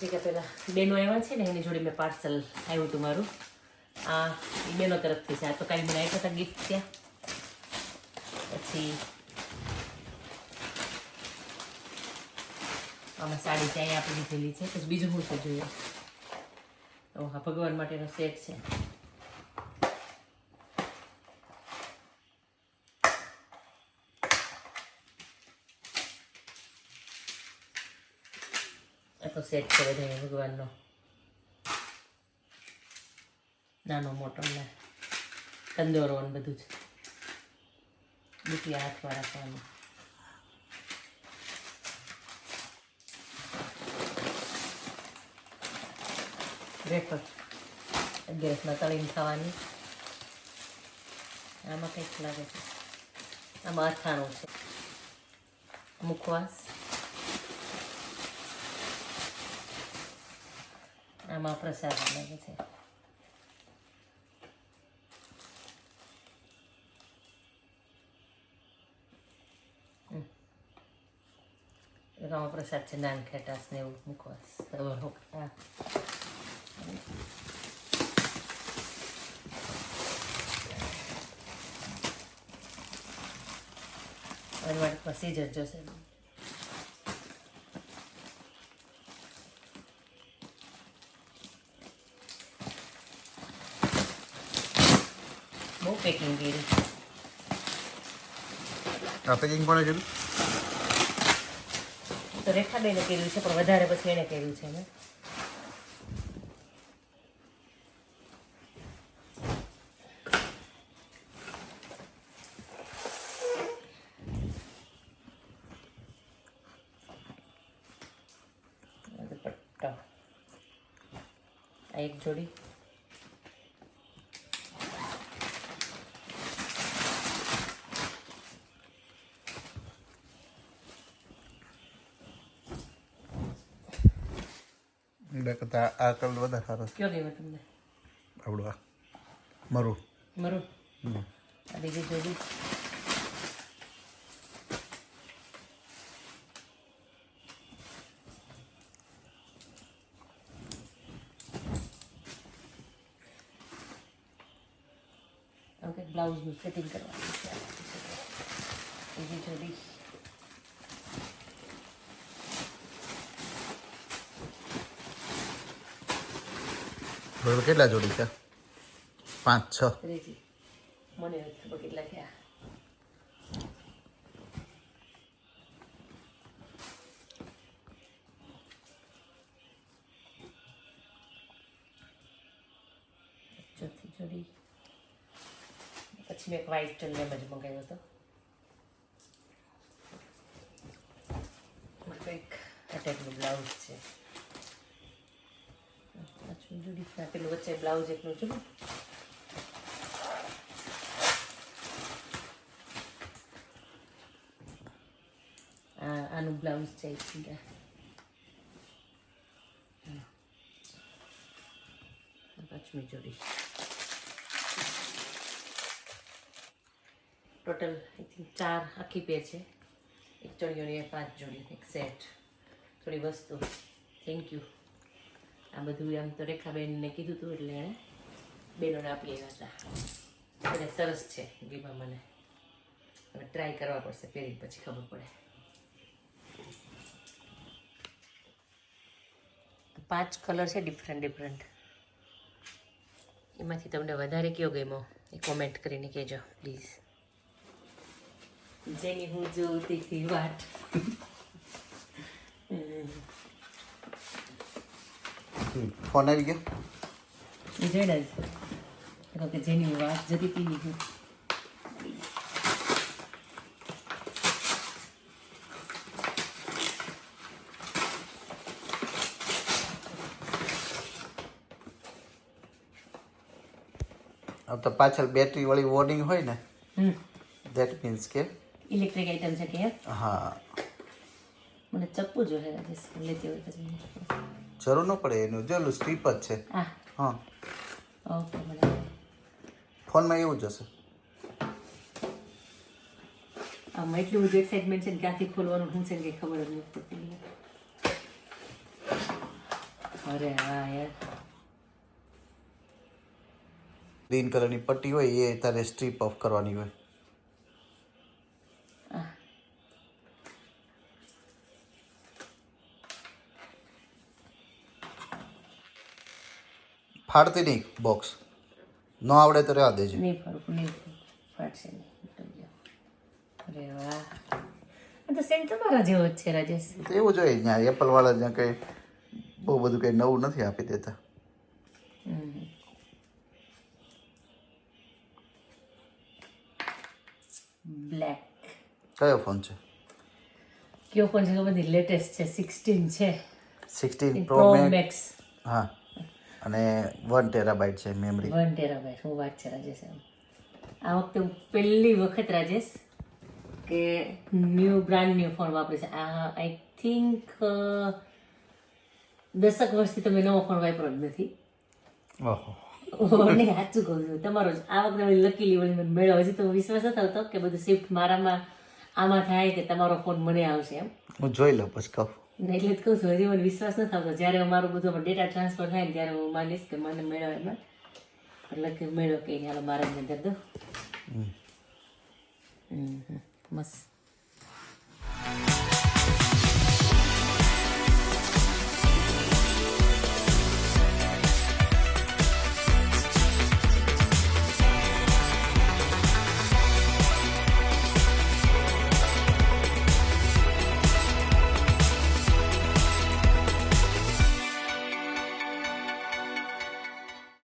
કે પેલા બેનો આવ્યા છે ને, એની જોડે મેં પાર્સલ આવ્યું હતું મારું. આ એ બેનો તરફથી છે. આ તો કાંઈ મને આપ્યા હતા ગિફ્ટ ત્યાં. પછી આમાં સાડી ત્યાં આપી દીધેલી છે. પછી બીજું શું છે જોઈએ? તો હા ભગવાન માટેનો સેટ છે. તો સેટ છે ભગવાનનો. નાનો મોટો ને કંદોરો ને બધું જ. બુટિયા હાથમાં રાખવાનું અગિયારસમાં તળીને ખાવાની. આમાં કંઈક લાગે છે. આમાં અથાણું છે. મુખવાસ આમાં પ્રસાદ લાગે છે. હમ. પ્રસાદ છે નાન ખેટાસ ને એવું મૂકવા પછી જજો હા પેકિંગ કર્યું આ પેકિંગ કોણે કર્યું? તો રેખાબેને કર્યું છે પણ વધારે પછી એને કર્યું છે ને? એક જોડી. બે કરતા આ કલર વધારે સારો કયો ગયો તમને આવડું આ મરું મરું. આ બીજી જોડી ઓકે બ્લાઉઝનું ફિટિંગ કરવાનું છે બીજી જોડી બરાબર કેટલા જોડી છે? પાંચ, છ. મને ખબર કેટલા થયા. જોડી. પછી મેં એક વ્હાઈટ ચલ્લેમ જ મંગાવ્યો હતો. કંઈક અટેક બ્લાઉઝ છે. પાછું જોડી પેલું વચ્ચે બ્લાઉઝ એટલું છે આનું બ્લાઉઝ છે સીધા. પાંચમી જોડી. ટોટલ ચાર આખી પેર છે. એક ચણિયોની પાંચ જોડી, એક સેટ થોડી વસ્તુ. થેન્ક યુ આ બધું આમ તો રેખાબેનને કીધું હતું એટલે એણે બેનોને આપી આવ્યા હતા. એટલે સરસ છે ગીમાં મને. હવે ટ્રાય કરવા પડશે પહેરી પછી ખબર પડે. પાંચ કલર છે ડિફરન્ટ ડિફરન્ટ એમાંથી તમને વધારે કયો ગમ્યો એ કોમેન્ટ કરીને કહેજો પ્લીઝ જેની હું જોતી હતી વાટ. ફોન આવી ગયો? એ જોડે જ તો કે જેની વાત જતી હતી હું. આમ તો પાછળ બેટરી વાળી વોર્નિંગ હોય ને દેટ મીન્સ કે ઇલેક્ટ્રિક આઇટમ છે કે? હા. મને ચપ્પુ જોઈએ લેતી હોય પછી. જરૂર ન પડે એનું જેલું સ્ટીપ જ છે. હા. હા. ઓકે ફોનમાં એવું જ હશે. આમાં એટલું બધું એક્સાઇટમેન્ટ છે ને ક્યાંથી ખોલવાનું શું છે કંઈ ખબર જ નથી પડતી. અરે હા યાર. ગ્રીન કલરની પટ્ટી હોય એ તારે સ્ટ્રીપ ઓફ કરવાની હોય. ફાડતી નહીં બોક્સ ન આવડે તો રહેવા દેજે. નહીં ફરક નહીં ફાટશે નહીં. અરે તો સેન્ટ તમારા જેવો જ છે રાજેશ. એવું જોઈએ ત્યાં એપલ વાળા જ્યાં કંઈ બહુ બધું કંઈ નવું નથી આપી દેતા. બ્લેક કયો ફોન છે? કયો ફોન છે નથી લેટેસ્ટ છે સિક્સટીન છે. સિક્સટીન પ્રો મેક્સ હા. અને વન ટેરાબાઇટ છે મેમરી વન ટેરાબાઇટ હું વાત છે રાજેશ આ વખતે હું પહેલી વખત રાજેશ કે ન્યૂ બ્રાન્ડ ન્યૂ ફોન વાપરે છે. આ આઈ થિંક દસક વર્ષથી તમે નવો ફોન વાપરો જ નથી. ઓહો. નહીં સાચું કહું છું. તમારો જ. આ વખતે લકી લકીલી વળી મને મેળો હજી તો વિશ્વાસ નથી આવતો કે બધું શિફ્ટ મારામાં આમાં થાય કે તમારો ફોન મને આવશે એમ. હું જોઈ લઉં પછી કહું. એટલે જ કહું છું હજી મને વિશ્વાસ નથી આવતો. જ્યારે મારું બધું ડેટા ટ્રાન્સફર થાય ને ત્યારે હું માનીશ કે મને મેળો એમાં. એટલે કે મેળો કે હાલો મારા અંદર દો. મસ્ત.